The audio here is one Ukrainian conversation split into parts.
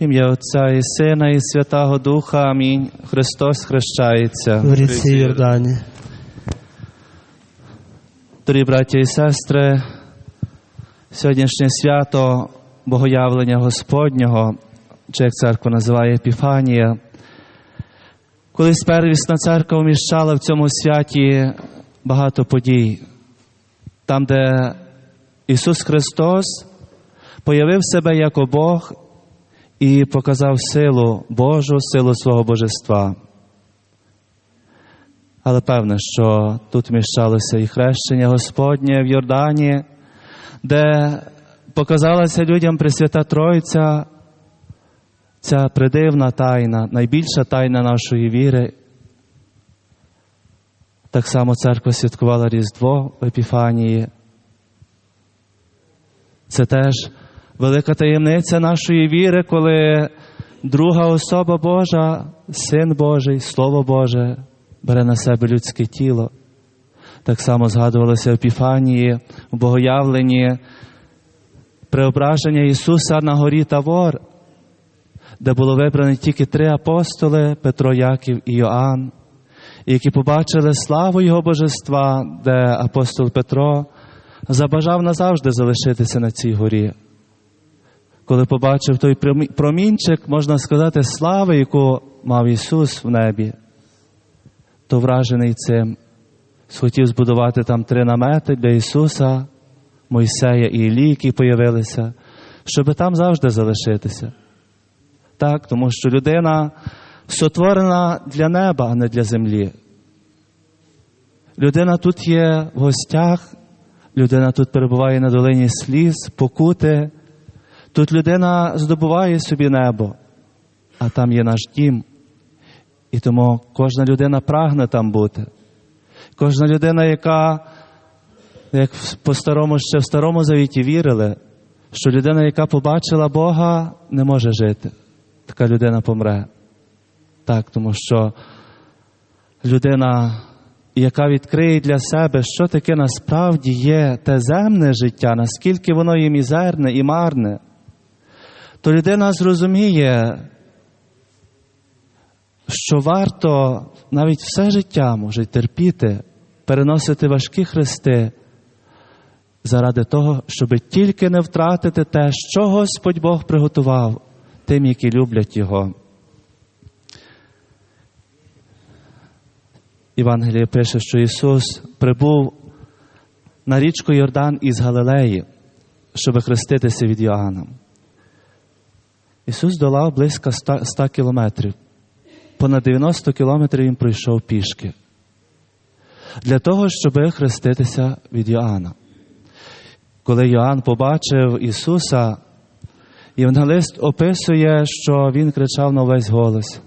Ім'я Отця і Сина, і Святого Духа. Амінь. Христос хрещається. в ріці Йордані. Дорогі браті і сестри, сьогоднішнє свято Богоявлення Господнього, чи як церква називає Епіфанія. Колись первісна церква вміщала в цьому святі багато подій, там, де Ісус Христос появив себе як Бог і показав силу Божу, силу свого божества. Але певне, що тут вміщалося і хрещення Господнє в Йордані, де показалася людям Пресвята Тройця, ця придивна тайна, найбільша тайна нашої віри. Так само церква святкувала Різдво в Епіфанії. Це теж велика таємниця нашої віри, коли друга особа Божа, Син Божий, Слово Боже, бере на себе людське тіло. Так само згадувалося в Епіфанії, в Богоявленні, преображення Ісуса на горі Тавор, де було вибрані тільки три апостоли Петро, Яків і Йоанн, які побачили славу Його Божества, де апостол Петро забажав назавжди залишитися на цій горі. Коли побачив той промінчик, можна сказати, слави, яку мав Ісус в небі, то вражений цим, схотів збудувати там три намети для Ісуса, Мойсея і Іллі, які появилися, щоб там завжди залишитися. Так, тому що людина сотворена для неба, а не для землі. Людина тут є в гостях, людина тут перебуває на долині сліз, покути. Тут людина здобуває собі небо, а там є наш дім. І тому кожна людина прагне там бути. Кожна людина, яка, як по старому ще в старому завіті вірили, що людина, яка побачила Бога, не може жити. Така людина помре. Так, тому що людина, яка відкриє для себе, що таке насправді є те земне життя, наскільки воно є мізерне і марне, то людина зрозуміє, що варто навіть все життя може терпіти, переносити важкі хрести заради того, щоб тільки не втратити те, що Господь Бог приготував тим, які люблять Його. Євангеліє пише, що Ісус прибув на річку Йордан із Галилеї, щоб хреститися від Йоанна. Ісус долав близько 100 кілометрів. Понад 90 кілометрів він пройшов пішки. Для того, щоб хреститися від Йоанна. Коли Йоанн побачив Ісуса, Євангелист описує, що Він кричав на весь голос.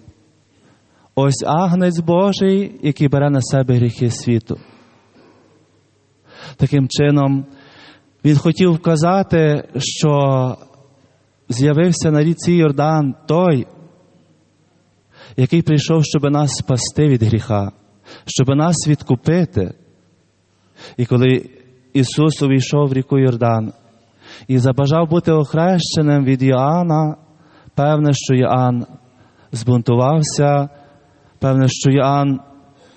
Ось агнець Божий, який бере на себе гріхи світу. Таким чином, Він хотів вказати, що з'явився на ріці Йордан той, який прийшов, щоб нас спасти від гріха, щоб нас відкупити. І коли Ісус увійшов в ріку Йордан і забажав бути охрещеним від Йоанна, певне, що Йоанн збунтувався, певне, що Йоанн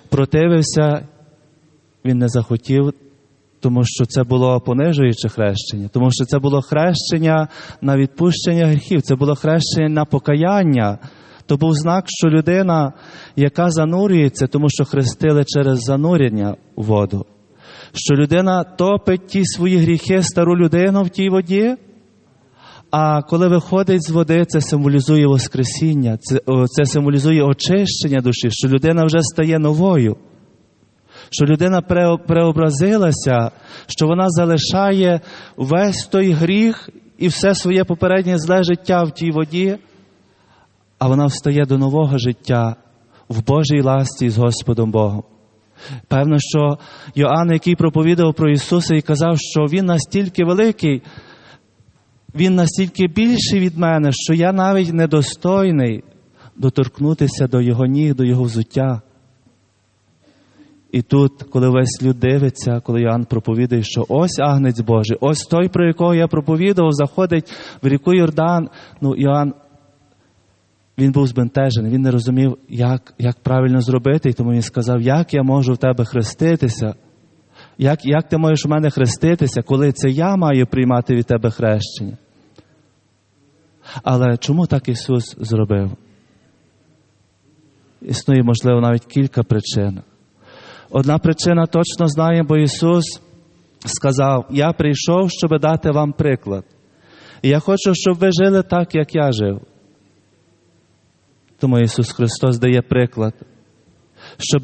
противився, він не захотів тому що це було понижуюче хрещення, тому що це було хрещення на відпущення гріхів, це було хрещення на покаяння. То був знак, що людина, яка занурюється, тому що хрестили через занурення у воду, що людина топить ті свої гріхи, стару людину в тій воді. А коли виходить з води, це символізує Воскресіння, це, це символізує очищення душі, що людина вже стає новою що людина преобразилася, що вона залишає весь той гріх і все своє попереднє зле життя в тій воді, а вона встає до нового життя в Божій ласті з Господом Богом. Певно, що Йоанн, який проповідав про Ісуса і казав, що Він настільки великий, Він настільки більший від мене, що я навіть недостойний доторкнутися до Його ніг, до Його взуття. І тут, коли весь люд дивиться, коли Іоанн проповідає, що ось агнець Божий, ось той, про якого я проповідував, заходить в ріку Йордан. Ну, Іоанн Він був збентежений, він не розумів, як, як правильно зробити, і тому він сказав, як я можу в тебе хреститися. Як, як ти можеш у мене хреститися, коли це я маю приймати від тебе хрещення? Але чому так Ісус зробив? Існує, можливо, навіть кілька причин. Одна причина точно знає, бо Ісус сказав: Я прийшов, щоб дати вам приклад. І я хочу, щоб ви жили так, як я жив. Тому Ісус Христос дає приклад, щоб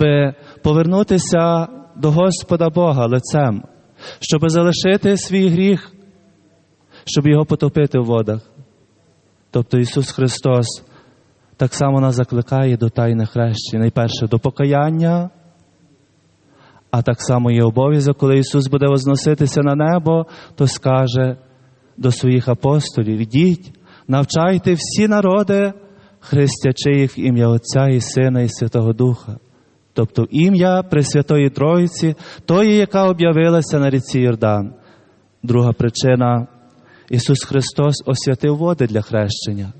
повернутися до Господа Бога лицем, щоб залишити свій гріх, щоб його потопити в водах. Тобто Ісус Христос так само нас закликає до тайних хрещень. Найперше до покаяння, а так само є обов'язок, коли Ісус буде возноситися на небо, то скаже до своїх апостолів: Ідіть, навчайте всі народи, хрестячи їх в ім'я Отця і Сина і Святого Духа. Тобто ім'я Пресвятої Троїці, тої, яка об'явилася на ріці Йордан. Друга причина Ісус Христос освятив води для хрещення.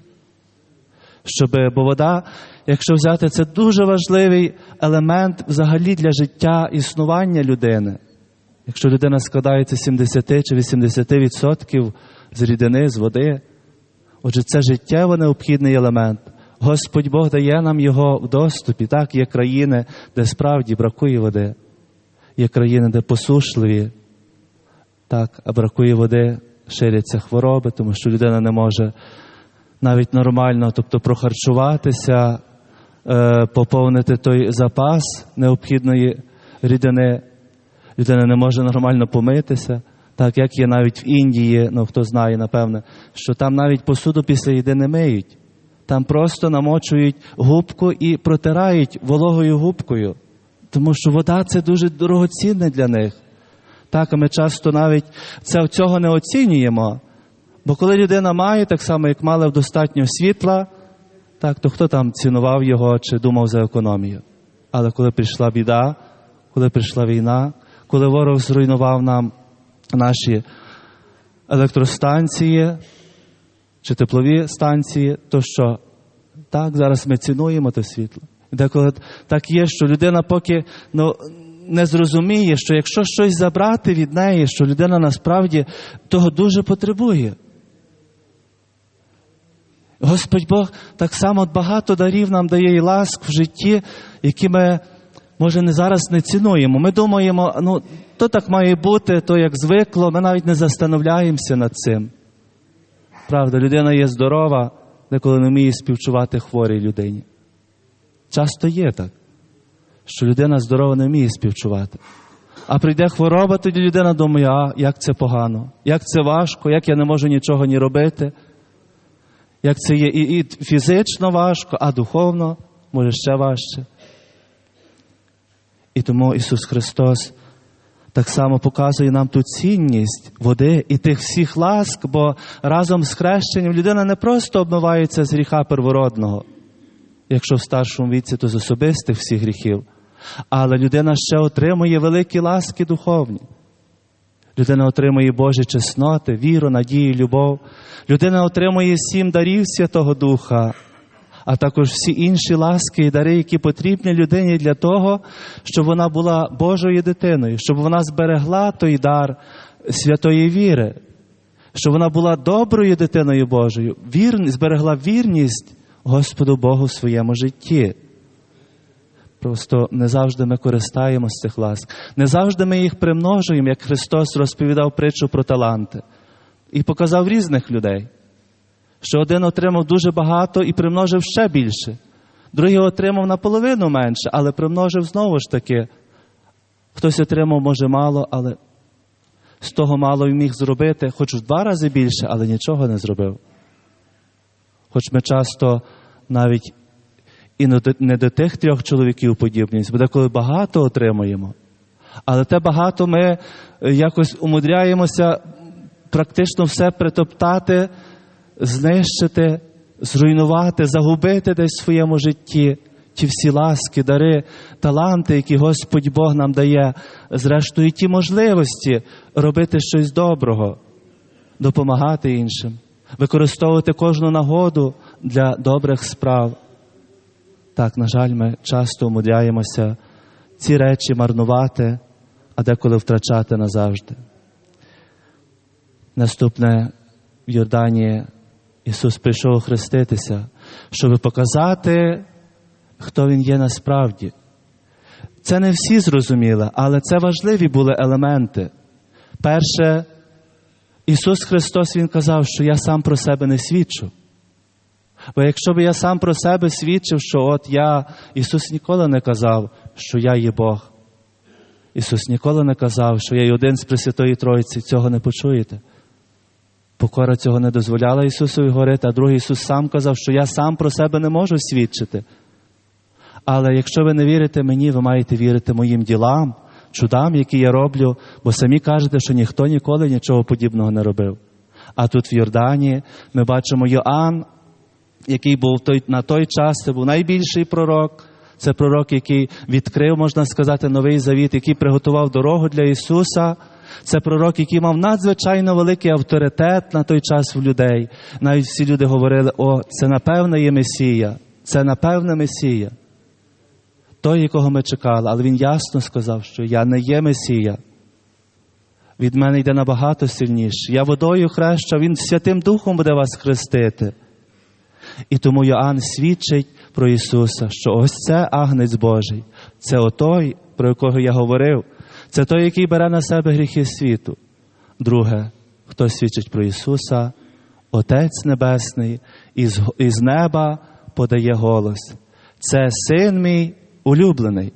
Щоб, бо вода, якщо взяти, це дуже важливий елемент взагалі для життя існування людини. Якщо людина складається 70 чи 80% з рідини, з води, отже, це життєво необхідний елемент. Господь Бог дає нам його в доступі. Так, є країни, де справді бракує води, є країни, де посушливі, так, а бракує води, ширяться хвороби, тому що людина не може навіть нормально, тобто прохарчуватися, поповнити той запас необхідної рідини. Людина не може нормально помитися, так як є навіть в Індії, ну хто знає, напевне, що там навіть посуду після їди не миють. Там просто намочують губку і протирають вологою губкою, тому що вода це дуже дорогоцінне для них. Так, а ми часто навіть це, цього не оцінюємо. Бо коли людина має, так само, як мала достатньо світла, так, то хто там цінував його чи думав за економію? Але коли прийшла біда, коли прийшла війна, коли ворог зруйнував нам наші електростанції чи теплові станції, то що? Так, зараз ми цінуємо те світло. Деколи так є, що людина поки ну, не зрозуміє, що якщо щось забрати від неї, що людина насправді того дуже потребує. Господь Бог так само багато дарів нам дає і ласк в житті, які ми, може, не зараз не цінуємо. Ми думаємо, ну, то так має бути, то як звикло, ми навіть не застановляємося над цим. Правда, людина є здорова, деколи не вміє співчувати хворій людині. Часто є так, що людина здорова не вміє співчувати. А прийде хвороба, тоді людина думає, а як це погано, як це важко, як я не можу нічого ні робити, як це є і, і фізично важко, а духовно може ще важче. І тому Ісус Христос так само показує нам ту цінність води і тих всіх ласк, бо разом з хрещенням людина не просто обмивається з гріха первородного, якщо в старшому віці, то з особистих всіх гріхів, але людина ще отримує великі ласки духовні. Людина отримує Божі чесноти, віру, надію, любов. Людина отримує сім дарів Святого Духа, а також всі інші ласки і дари, які потрібні людині для того, щоб вона була Божою дитиною, щоб вона зберегла той дар святої віри, щоб вона була доброю дитиною Божою, зберегла вірність Господу Богу в своєму житті. Просто не завжди ми користаємося цих ласк, не завжди ми їх примножуємо, як Христос розповідав притчу про таланти і показав різних людей, що один отримав дуже багато і примножив ще більше, другий отримав наполовину менше, але примножив знову ж таки. Хтось отримав, може, мало, але з того мало й міг зробити, хоч в два рази більше, але нічого не зробив. Хоч ми часто навіть і не до тих трьох чоловіків подібність, бо деколи багато отримуємо. Але те багато ми якось умудряємося практично все притоптати, знищити, зруйнувати, загубити десь в своєму житті ті всі ласки, дари, таланти, які Господь Бог нам дає, зрештою, ті можливості робити щось доброго, допомагати іншим, використовувати кожну нагоду для добрих справ. Так, на жаль, ми часто умудряємося ці речі марнувати, а деколи втрачати назавжди. Наступне в Йордані Ісус прийшов хреститися, щоб показати, хто Він є насправді. Це не всі зрозуміли, але це важливі були елементи. Перше, Ісус Христос Він казав, що я сам про себе не свідчу. Бо якщо б я сам про себе свідчив, що от я, Ісус ніколи не казав, що я є Бог. Ісус ніколи не казав, що я є один з Пресвятої Троїці, цього не почуєте. Покора цього не дозволяла Ісусові говорити, а другий Ісус сам казав, що я сам про себе не можу свідчити. Але якщо ви не вірите мені, ви маєте вірити моїм ділам, чудам, які я роблю, бо самі кажете, що ніхто ніколи нічого подібного не робив. А тут в Йордані ми бачимо Йоанн, який був той, на той час, це був найбільший пророк. Це пророк, який відкрив, можна сказати, новий завіт, який приготував дорогу для Ісуса. Це пророк, який мав надзвичайно великий авторитет на той час в людей. Навіть всі люди говорили: о, це напевне є Месія, це напевне Месія. Той, якого ми чекали, але він ясно сказав, що я не є Месія. Від мене йде набагато сильніше. Я водою хрещу, Він Святим Духом буде вас хрестити. І тому Йоанн свідчить про Ісуса, що ось це агнець Божий, це отой, про якого я говорив, це той, який бере на себе гріхи світу. Друге, хто свідчить про Ісуса, Отець Небесний, із, із неба подає голос. Це син мій улюблений.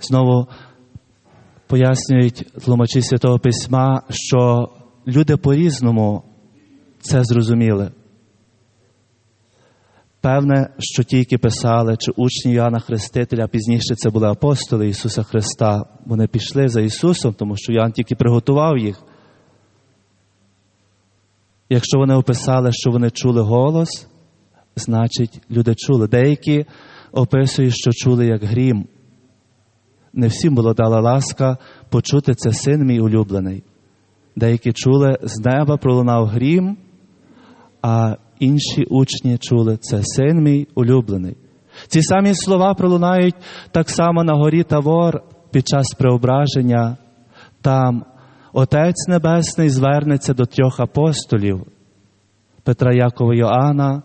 Знову пояснюють тлумачі Святого Письма, що люди по-різному це зрозуміли. Певне, що ті, які писали, чи учні Іоанна Хрестителя, пізніше це були апостоли Ісуса Христа, вони пішли за Ісусом, тому що Іоанн тільки приготував їх. Якщо вони описали, що вони чули голос, значить, люди чули. Деякі описують, що чули як грім. Не всім було дала ласка почути це син мій улюблений. Деякі чули, з неба пролунав грім, а інші учні чули це син мій улюблений. Ці самі слова пролунають так само на горі Тавор під час преображення. Там Отець Небесний звернеться до трьох апостолів Петра Якова Йоанна,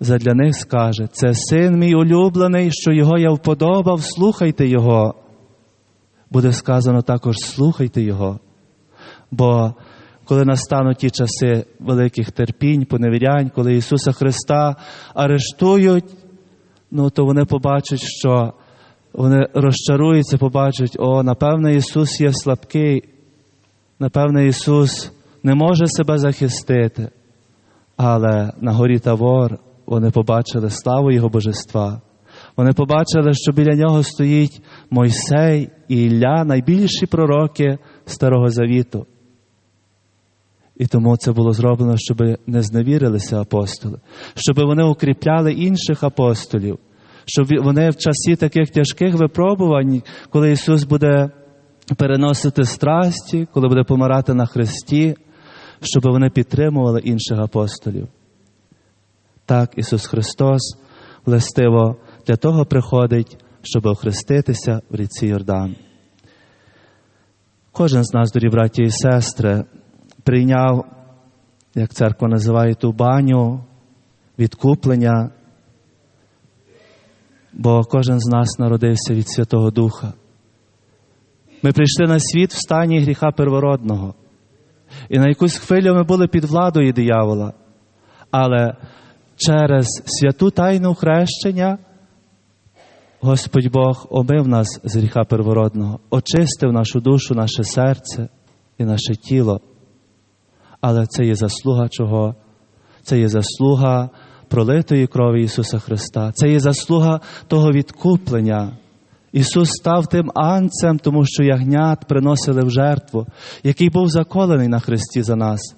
задля них скаже: це син мій улюблений, що його я вподобав, слухайте Його. Буде сказано також слухайте Його. Бо коли настануть ті часи великих терпінь, поневірянь, коли Ісуса Христа арештують, ну то вони побачать, що вони розчаруються, побачать, о, напевне, Ісус є слабкий, напевне, Ісус не може себе захистити. Але на горі Тавор вони побачили славу Його Божества. Вони побачили, що біля нього стоїть Мойсей і Ілля, найбільші пророки Старого Завіту. І тому це було зроблено, щоб не зневірилися апостоли, щоб вони укріпляли інших апостолів, щоб вони в часі таких тяжких випробувань, коли Ісус буде переносити страсті, коли буде помирати на хресті, щоб вони підтримували інших апостолів. Так Ісус Христос властиво для того приходить, щоб охреститися в ріці Йордан. Кожен з нас, дорі браті і сестри, прийняв, як церква називає ту баню, відкуплення, бо кожен з нас народився від Святого Духа. Ми прийшли на світ в стані гріха первородного. І на якусь хвилю ми були під владою диявола. Але через святу тайну хрещення Господь Бог омив нас з гріха первородного, очистив нашу душу, наше серце і наше тіло. Але це є заслуга чого? Це є заслуга пролитої крові Ісуса Христа. Це є заслуга того відкуплення. Ісус став тим анцем, тому що ягнят приносили в жертву, який був заколений на Христі за нас.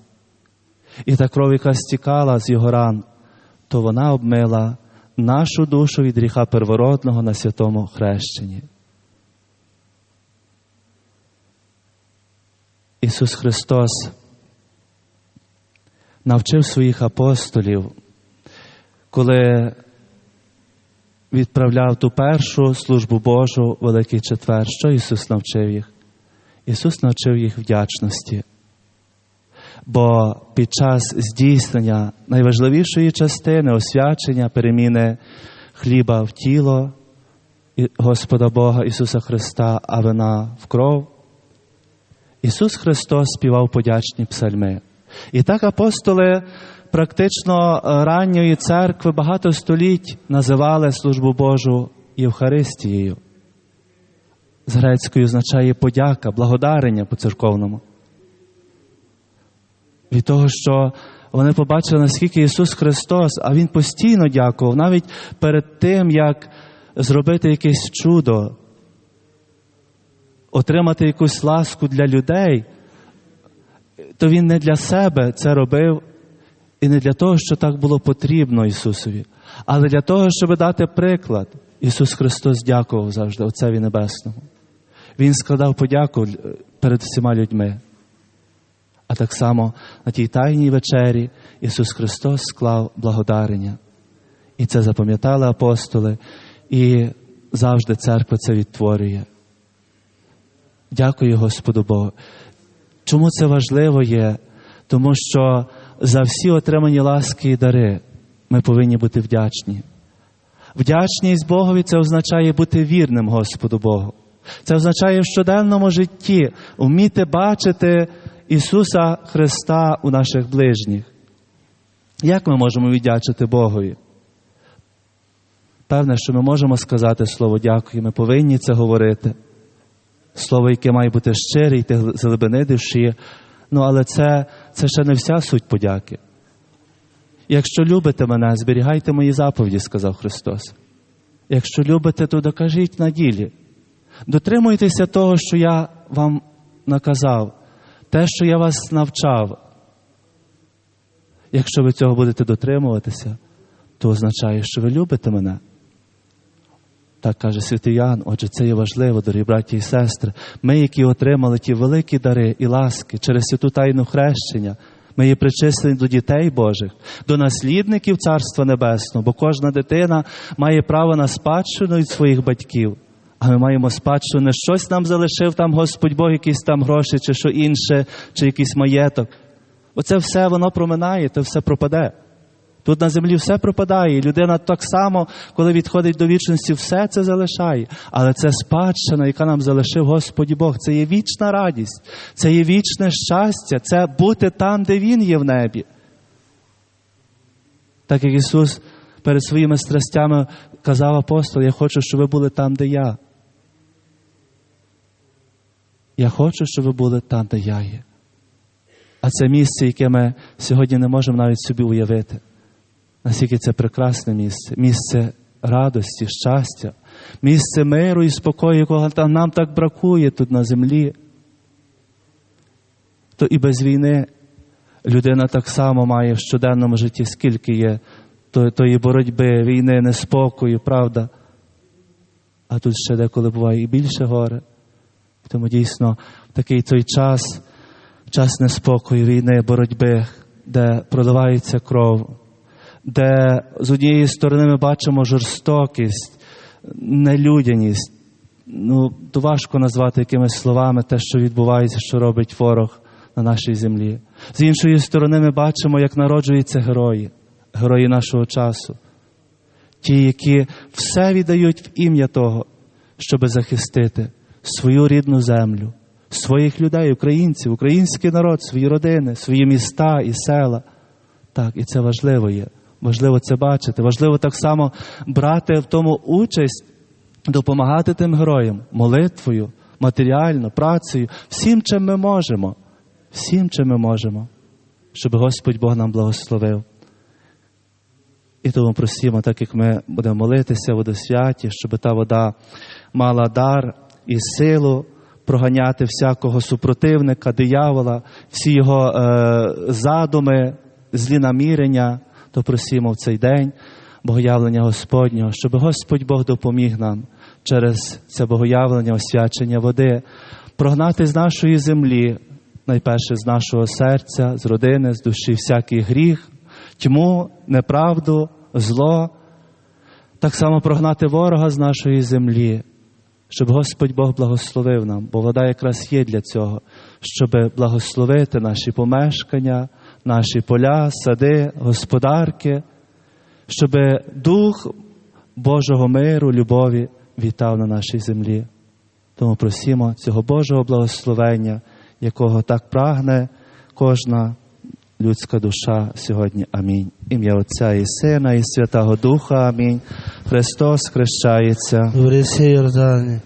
І та кров, яка стікала з його ран, то вона обмила нашу душу від гріха первородного на святому хрещенні. Ісус Христос навчив своїх апостолів, коли відправляв ту першу службу Божу, Великий Четвер, що Ісус навчив їх? Ісус навчив їх вдячності. Бо під час здійснення найважливішої частини освячення, переміни хліба в тіло Господа Бога Ісуса Христа, а вина в кров, Ісус Христос співав подячні псальми. І так апостоли практично ранньої церкви багато століть називали службу Божу Євхаристією. З грецькою означає подяка, благодарення по церковному. Від того, що вони побачили, наскільки Ісус Христос, а Він постійно дякував, навіть перед тим, як зробити якесь чудо, отримати якусь ласку для людей, то Він не для себе це робив і не для того, що так було потрібно Ісусові, але для того, щоб дати приклад. Ісус Христос дякував завжди Отцеві Небесному. Він складав подяку перед всіма людьми. А так само на тій тайній вечері Ісус Христос склав благодарення. І це запам'ятали апостоли, і завжди церква це відтворює. Дякую Господу Богу. Чому це важливо є? Тому що за всі отримані ласки і дари ми повинні бути вдячні. Вдячність Богові це означає бути вірним Господу Богу. Це означає в щоденному житті вміти бачити Ісуса Христа у наших ближніх. Як ми можемо віддячити Богові? Певне, що ми можемо сказати слово дякую, ми повинні це говорити. Слово, яке має бути щире, йти з глибини душі. Ну, але це, це ще не вся суть подяки. Якщо любите мене, зберігайте мої заповіді, сказав Христос. Якщо любите, то докажіть на ділі. Дотримуйтеся того, що я вам наказав, те, що я вас навчав. Якщо ви цього будете дотримуватися, то означає, що ви любите мене. Так каже святий Ян, отже, це є важливо, дорогі браті і сестри. Ми, які отримали ті великі дари і ласки через святу тайну хрещення, ми є причислені до дітей Божих, до наслідників Царства Небесного, бо кожна дитина має право на спадщину від своїх батьків. А ми маємо спадщину, не щось нам залишив там Господь Бог, якісь там гроші, чи що інше, чи якийсь маєток. Оце все воно проминає, то все пропаде. Тут на землі все пропадає, і людина так само, коли відходить до вічності, все це залишає. Але це спадщина, яка нам залишив Господь Бог. Це є вічна радість, це є вічне щастя, це бути там, де Він є в небі. Так як Ісус перед своїми страстями казав апостол, я хочу, щоб ви були там, де я. Я хочу, щоб ви були там, де я є. А це місце, яке ми сьогодні не можемо навіть собі уявити. Наскільки це прекрасне місце, місце радості, щастя, місце миру і спокою, якого нам так бракує тут на землі. То і без війни людина так само має в щоденному житті, скільки є тої боротьби, війни, неспокою, правда. А тут ще деколи буває і більше горе. Тому дійсно такий той час, час неспокою, війни, боротьби, де проливається кров де з однієї сторони ми бачимо жорстокість, нелюдяність. Ну, то важко назвати якимись словами те, що відбувається, що робить ворог на нашій землі. З іншої сторони, ми бачимо, як народжуються герої, герої нашого часу. Ті, які все віддають в ім'я того, щоб захистити свою рідну землю, своїх людей, українців, український народ, свої родини, свої міста і села. Так, і це важливо є. Важливо це бачити. Важливо так само брати в тому участь, допомагати тим героям молитвою, матеріально, працею, всім, чим ми можемо, всім, чим ми можемо, щоб Господь Бог нам благословив. І тому просимо, так як ми будемо молитися, водосвяті, щоб та вода мала дар і силу проганяти всякого супротивника, диявола, всі його е, задуми, злі намірення то просимо в цей день богоявлення Господнього, щоб Господь Бог допоміг нам через це богоявлення, освячення води, прогнати з нашої землі найперше з нашого серця, з родини, з душі всякий гріх, тьму, неправду, зло, так само прогнати ворога з нашої землі, щоб Господь Бог благословив нам, бо вода якраз є для цього, щоб благословити наші помешкання, наші поля, сади, господарки, щоб дух Божого миру, любові вітав на нашій землі. Тому просімо цього Божого благословення, якого так прагне кожна людська душа сьогодні. Амінь. Ім'я Отця і Сина, і Святого Духа. Амінь. Христос хрещається. Йордані.